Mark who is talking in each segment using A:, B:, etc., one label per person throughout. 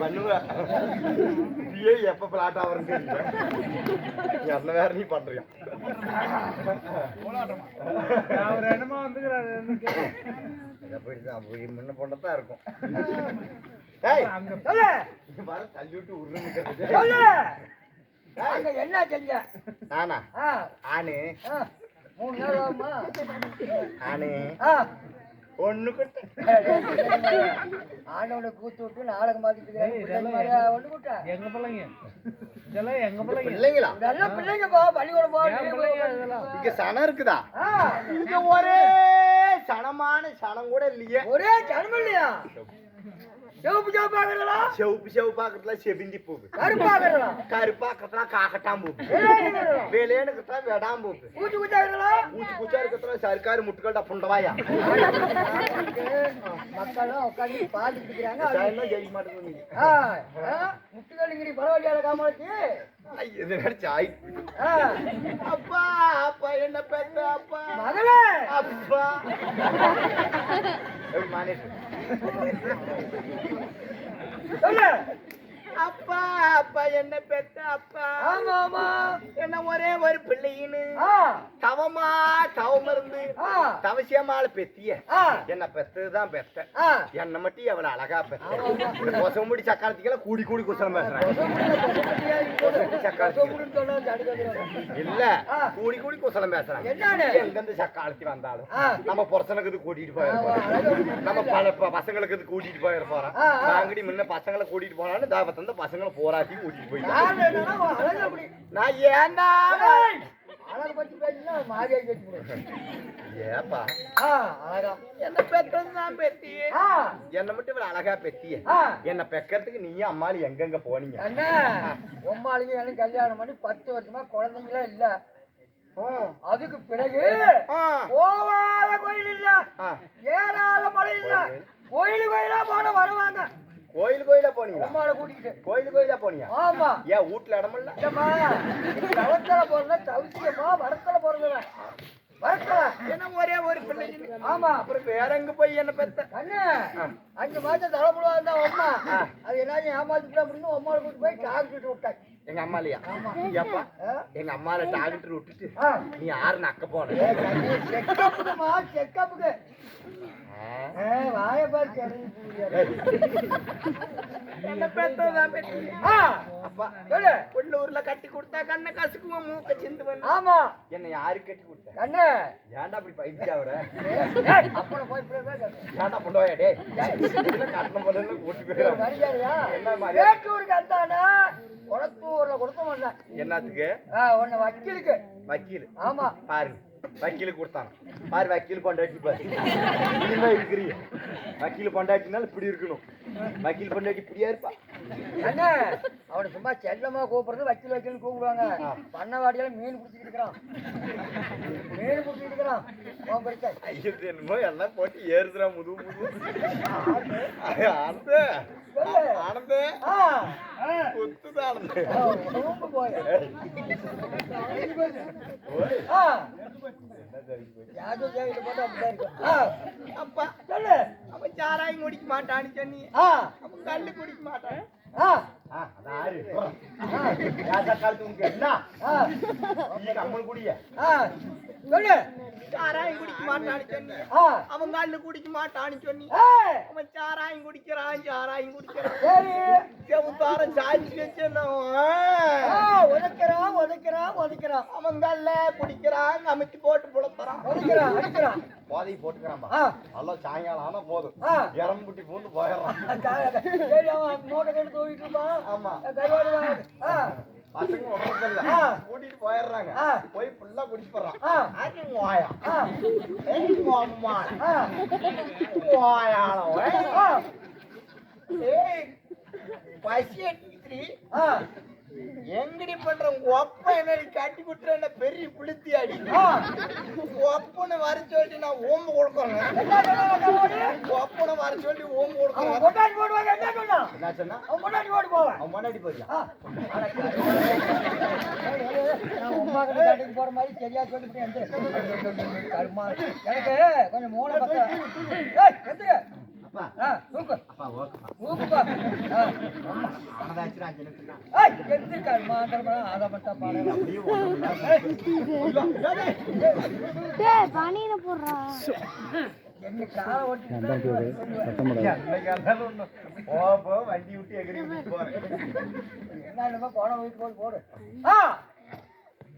A: பண்ணுவ நீயே எப்ப பிளாட் ஆவறன்னு என்ன வேற நீ பண்றியா?
B: அவர் என்னமா வந்துக்கிறாரு
A: முன்ன பொண்ணத்தான் இருக்கும். தள்ளி விட்டு உருன்னு
C: என்ன செஞ்ச?
A: நானா?
C: ஆ,
A: ஆணு
C: ஆ, மூணு நாள் ஆகுமா?
A: ஆணு
C: ஆ,
A: ஒண்ணு கொட்டு
C: ஆண்டவனை கூத்து விட்டு நாடகம் கூட்ட
B: எங்க பிள்ளைங்க? இதெல்லாம் எங்க பிள்ளைங்க?
A: பிள்ளைங்களா?
C: நல்ல பிள்ளைங்க போ பள்ளிக்கூடம் போ
B: என் பிள்ளைங்க இதெல்லாம்.
A: இங்க சனம் இருக்குதா? இங்க ஒரே சனமான சனம் கூட இல்லையே.
C: ஒரே ஜன்மம் இல்லையா? சிவப்பு சிவப்பாகிறதா
A: செவப்பு செவப்பாக்கிறதுல செவிந்தி பூவு
C: கருப்பாகிறதா
A: கருப்பாக்கிறதுல காக்கட்டாம் பூவு
C: வெள்ளையாகிறதா
A: வேலையான இருக்கிறதுல வெடாம் பூவு
C: பூச்சி பூச்சாகிறதா
A: பூச்சி பூச்சா இருக்கிறதுல சர்க்காரு முட்டுக்கள்டா புண்டவாயா
C: மக்களும் உட்காந்து பாத்துட்டு இருக்கிறாங்க
A: ஜெயிக்க மாட்டேங்குது நீ.
C: முட்டுகளிங்கிரி பரவாயில்லையா காமாட்சி
A: ஐயோ, இது நடிச்சு ஆயிட்டு
C: ஆ,
A: அப்பா அப்பா என்ன பெத்த அப்பா
C: மகளே
A: அப்பா எப்படி மானேஷ்
C: சொல்லு
A: அப்பா அப்பா என்ன பெத்த அப்பா? என்ன ஒரே ஒரு பிள்ளையின்னு?
C: ஆ.
A: தவமா தவம் இருந்து தவசியமால பெத்திய? என்ன பெத்ததுதான் பெத்த. என்ன மட்டும் எவ்வளவு அழகா பெத்த. கொசமுடி சக்காலத்துக்கெல்லாம் கூடி கூடி குசலம் பேசுறேன் இல்ல. கூடி கூடி குசலம் பேசுறாங்க.
C: என்னன்னு?
A: எங்க இருந்து சக்காலத்தி வந்தாலும். நம்ம புருஷனுக்கு இது கூட்டிட்டு போயிருப்போம் நம்ம பல பசங்களுக்கு கூட்டிட்டு
C: ஆ.
A: நாங்கடி முன்ன பசங்களை கூட்டிட்டு போனாலும் தாபத்தை வந்து பசங்களை போராட்டி கூட்டிட்டு
C: அப்படி.
A: நான்
C: ஏய், அழகு பத்தி பேசினா கேட்டு போடு.
A: ஏப்பா
C: ஆ, அழகா.
A: என்ன பெத்தது தான் பெத்தியே
C: ஆ,
A: என்ன மட்டும் இவ்வளவு அழகா பெத்திய
C: ஆ.
A: என்ன பெக்கறதுக்கு நீயும் அம்மாளி எங்கெங்க போனீங்க
C: அண்ணா, உம்மாளுக்கு எனக்கு கல்யாணம் பண்ணி பத்து வருஷமா குழந்தைங்களே இல்ல அதுக்கு பிறகு. போவாத கோயில் இல்ல. ஏறாத மலை இல்ல கோயில் கோயிலா போன வருவாங்க
A: கோயில் கோயிலா போனீங்களா?
C: உம்மாளை கூட்டிக்கிட்டு.
A: கோயில் கோயிலா போனீங்க
C: ஆமா.
A: ஏன் வீட்டுல இடமில்ல
C: இல்லம்மா. தவத்தல போறதா தவிச்சியம்மா வரத்தல போறதுல. வரத்தல.
A: ஏன்னா ஒரே ஒரு பிள்ளைங்க.
C: ஆமா.
A: அப்புறம் வேற எங்க போய் என்ன பெத்த?
C: அண்ணே அஞ்சு மாசம் தலைமுழுவா இருந்தா அம்மா. அது எல்லாரும் ஏமாத்திட்டு அப்படின்னு அம்மாவை கூட்டு போய் டாக்டர் விட்டாங்க.
A: எங்க அம்மாலையா ஏப்பா எங்க அம்மால டாக்டர் விட்டுட்டு. நீ யாரு நக்க போன.
C: செக்கப்புக்குமா செக்கப்புக்கு
A: பெத்திய உள்ளூர்ல கட்டி கொடுத்தா கண்ணை கசுக்குவோம் மூக்க சிந்து
C: ஆமா.
A: என்ன யாரு கட்டி கொடுத்த?
C: கண்ணு.
A: ஏன்டா அப்படி பைத்தியாவற
C: அப்பனை போய்.
A: ஏன்டா பண்ணுவாயா டேய்? கட்டணம் பண்ணல கூட்டி போயிடும். என்ன?
C: வேட்டூருக்கு அந்தானா மாட்டேன்.
A: என்னத்துக்கு?
C: வக்கீலுக்கு.
A: வக்கீல்.
C: ஆமா.
A: பாருங்க. வக்கீல் கொடுத்தாங்க பாரு வக்கீல் பொண்டாட்டி பாரு. இப்படிமா இருக்கிறீங்க வக்கீல் பொண்டாட்டினால இப்படி இருக்கணும். வக்கீல் பொண்டாட்டி இப்படியா இருப்பா?
C: அண்ணா அவனை சும்மா செல்லமா கூப்பிடுறது வக்கீல் வக்கீல் கூப்பிடுவாங்க. பண்ணவாடியில மீன் பிடிச்சிட்டு இருக்கிறான். மீன் பிடிச்சிட்டு இருக்கிறான். உன் பிரச்சனை
A: என்னமோ எல்லாம் போட்டு ஏறுதுடா முது முது ஆனந்த. ஆனந்த குத்துது ஆனந்த
C: போய்.
A: என்ன அப்பா
C: சொல்லு
A: அவன் சாராயம் குடிக்க மாட்டான்னு சொன்னி
C: ஆ
A: கல்லு குடிக்க மாட்டான் குடிய
C: சொல்லு.
A: சாராயம் குடிக்க மாட்டான்னு சொன்னி
C: ஆ.
A: அவன் கல்லு குடிக்க மாட்டான்னு சொன்னி
C: ஏய்
A: அவன் சாராயம் குடிக்கிறான் சாராயம் குடிக்கிறான்.
C: சரி.
A: செவுத்தாரம் சாய்ச்சி வச்சிருந்தவன்
C: ஆ. உதைக்கிறான் உதைக்கிறான் உதைக்கிறான்.
A: அவன் கல்ல குடிக்கிறான் அமைச்சு போட்டு புலத்துறான்
C: உதைக்கிறான் அடிக்கிறான்
A: போதை போட்டுக்கிறான்பா
C: ஆ.
A: நல்லா சாயங்காலம் ஆனா போதும்.
C: ஆ.
A: இறம்பு குட்டி பூந்து போயிடுறான்.
C: மூட்டை கட்டு தூக்கிட்டு இருப்பான்
A: ஆமா. பசங்க
C: ஆ.
A: போயிடுறாங்க. போய் ஃபுல்லா குடிச்சு போடுறான். பசி எடுத்துக்கிட்டு
C: ஆ.
A: எங்கடி பண்ற? உங்க ஒப்ப என்ன கட்டி குட்டுற பெரிய புளுத்தி அடி? ஒப்பனை வர சொல்லி நான் ஓம்பு கொடுக்கணும்
C: கருவாடு?
A: ஒப்பனை வர சொல்லி ஓம்பு கொடுக்கணும்
C: கொண்டாடி போடுவாங்க என்ன
A: சொன்னா
C: அவன் கொண்டாடி போட்டு போவான்.
A: முன்னாடி போறியா
C: நான் உமா கிட்ட கடைக்கு போற மாதிரி சரியா. கருமா. எனக்கு கொஞ்சம் மூளை பத்த ஏய் எந்திரு.
A: அப்பா.
C: ஆ தூக்கு.
A: அப்பா ஓகேப்பா.
C: தூக்குப்பா. ஆ.
A: அனதாச்சு நான் ஜனத்துக்கு
C: ஏய் எந்திரு கருமா. கருமா அதை மட்டும் பாடு
A: அப்படியே ஒண்ணும்
D: டேய் பனியில போடுறா.
A: வண்டி விட்டு விட்டு போறேன்.
C: வீட்டு போய் போடு. ஆ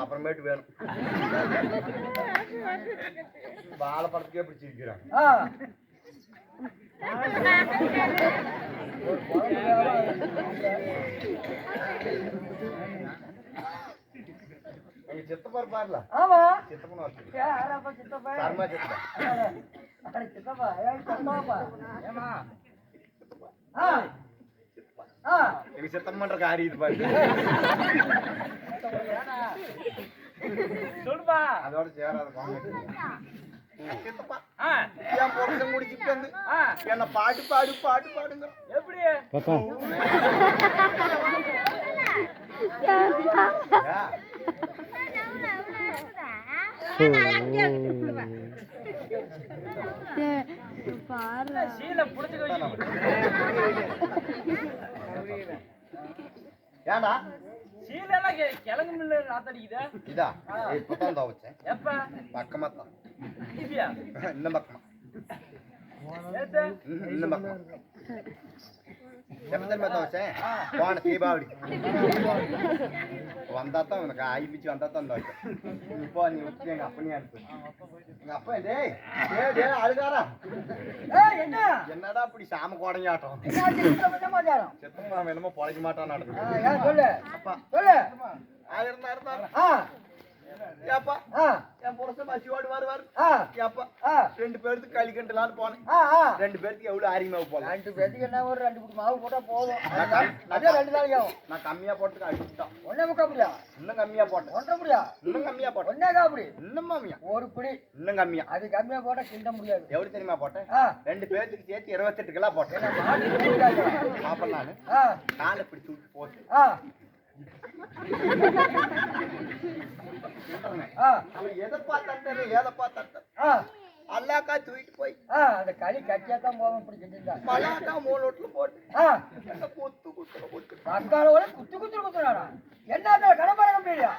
C: అపర్మేట్ వేను బాధపడతకే ఇప్పుడు చిరిగిరా
A: చిత్త పరపార్ల
C: చిత్తపన చిత్తపా
A: చిత్తపా చిత్తపా
C: ஆ.
A: எங்க சித்தம்மன்ற காரி இது பாரு.
B: சொல்லுப்பா.
A: அதோட சேராத என் பொருளை முடிச்சுட்டு வந்து
B: ஆ.
A: என்ன பாட்டு பாடு பாட்டு பாடுங்க
B: எப்படி?
D: பாரு
B: சீல புடிச்சு
A: ஏண்டா
B: சீலெல்லாம் கிழங்கு மில்ல நாத்தடிக்குதா
A: இதா? இப்பதான் துவைச்சேன்
B: எப்ப?
A: பக்கமா தான் இன்னும் பக்கமா. இன்னும் பக்கமா. எப்ப தெரியுமா துவைச்சேன் போன தீபாவளி. வந்தா தான் உனக்கு ஐபிச்சு வந்தா தான் துவைச்சேன் இப்போ நீ விட்டு எங்க அப்பனே அனுப்பு எங்க அப்பா டேய் டேய் டேய் அழுகாரா
C: ஏய், என்ன
A: என்னடா இப்படி சாம
C: சித்தப்பா சமாச்சாரம்?
A: செத்தமா என்னமோ பொழைக்க மாட்டான்
C: ஆ,
A: நடக்குது
C: ஏன் சொல்லு
A: அப்பா
C: சொல்லு
A: ஆயிரம் இருந்தாரு
C: ஆ
A: ஏப்பா? என் புருஷன் பசியோடு வருவார். ஏப்பா? ரெண்டு பேருக்கு களி கண்டுலான்னு போனேன். ரெண்டு பேருக்கு எவ்வளவு ஆரியமாக போகலாம்
C: ரெண்டு பேத்துக்கு என்ன ஒரு ரெண்டு புட்டு மாவு போட்டா போதும். அதே ரெண்டு நாளைக்கு ஆகும்.
A: நான் கம்மியா போட்டுக்கு அடிச்சுட்டான்
C: ஒன்னே முக்கா முடியா
A: இன்னும் கம்மியா போட்டேன்.
C: ஒன்றரை முடியா
A: இன்னும் கம்மியா போட்டேன்.
C: ஒன்னே காப்படி
A: இன்னும் கம்மியா.
C: ஒரு பிடி.
A: இன்னும் கம்மியா.
C: அது கம்மியா போட்டா கிண்ட முடியாது.
A: எவ்வளவு தெரியுமா போட்டேன்? ரெண்டு பேருக்கு சேர்த்து இருபத்தெட்டு கிலோ போட்டேன் பாப்பேன் நானு காலை இப்படி தூக்கி போட்டு. எதை பார்த்தாரு எதை பார்த்தாரு அல்லாக்கா தூக்கிட்டு போய்
C: அந்த களி கட்டியா தான் போவோம் இப்படி கிண்டிருந்தா
A: பலாக்கா மூணு போட்டு கொத்து. கொத்து
C: அக்காலோட குத்து குத்து குத்துறாடா என்ன கடப்பார கம்பெனியா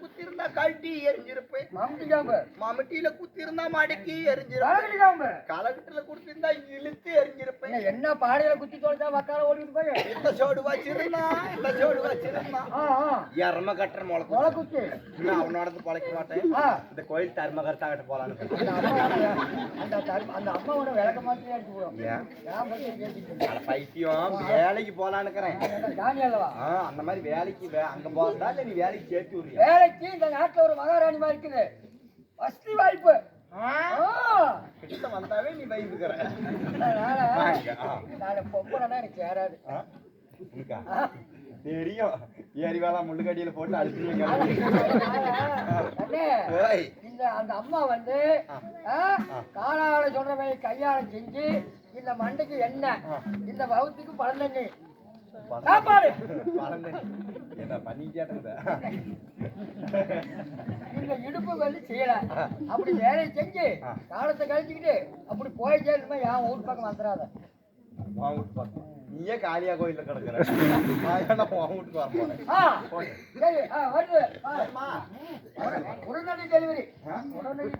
A: குத்தி இருந்தா கழட்டி எரிஞ்சிருப்பேன்.
C: மம்டி காம்பு
A: மம்முட்டியில குத்தி இருந்தா மடக்கி எரிஞ்சிருப்பேன். கலகட்டுல குடுத்திருந்தா இழுத்து எரிஞ்சிருப்பேன்.
C: என்ன பாடையில குத்தி தொலைச்சா வக்கால ஓடிட்டு போய்?
A: இந்த சோடு வச்சிருந்தா இந்த சோடு வச்சிருந்தா? எரம கட்டுற
C: முளை
A: முளை
C: குத்தி.
A: நான் அவனோட பொழைக்க மாட்டேன். இந்த கோயில் தர்மகர்த்தாகிட்ட போலான்னு
C: அந்த தர்ம- அந்த அம்மாவோட விளக்க மாதிரி
A: பைத்தியம் வேலைக்கு
C: அல்லவா?
A: ஆ அந்த மாதிரி வேலைக்கு வே- அங்க போறதா இல்ல நீ வேலைக்கு சேர்த்து விடுறியா?
C: வேலைக்கு இந்த நாட்டுல ஒரு மகாராணி மாதிரி இருக்குது. வசதி வாய்ப்பு. ஆ.
A: கிட்ட வந்தாவே நீ பயந்துக்கிற.
C: நான் பொம்பளைனா எனக்கு?
A: உனக்கா? தெரியும். ஏரி வேலை முள்ளுக்கடியில போட்டு ஓய்
C: இந்த அந்த அம்மா வந்து ஆ, காலால சொல்றவை கையால செஞ்சு இந்த மண்டைக்கு எண்ணெய் இந்த வகுத்துக்கு பழந்தண்ணி சாப்பாடு.
A: என்ன பண்ணிக்கிட்டே இருந்த
C: இந்த இடுப்பு வந்து செய்யல. அப்படி வேலையை செஞ்சு காலத்தை கழிச்சுக்கிட்டு அப்படி போய் சேருமா என் ஊர் பக்கம் வந்துடாத.
A: உன் வீட்டு பக்கம். நீயே காளியா கோயில்ல கிடக்குற. நான் உன் வீட்டுக்கு வர போறேன்.
C: வருது. உடனடி டெலிவரி உடனடி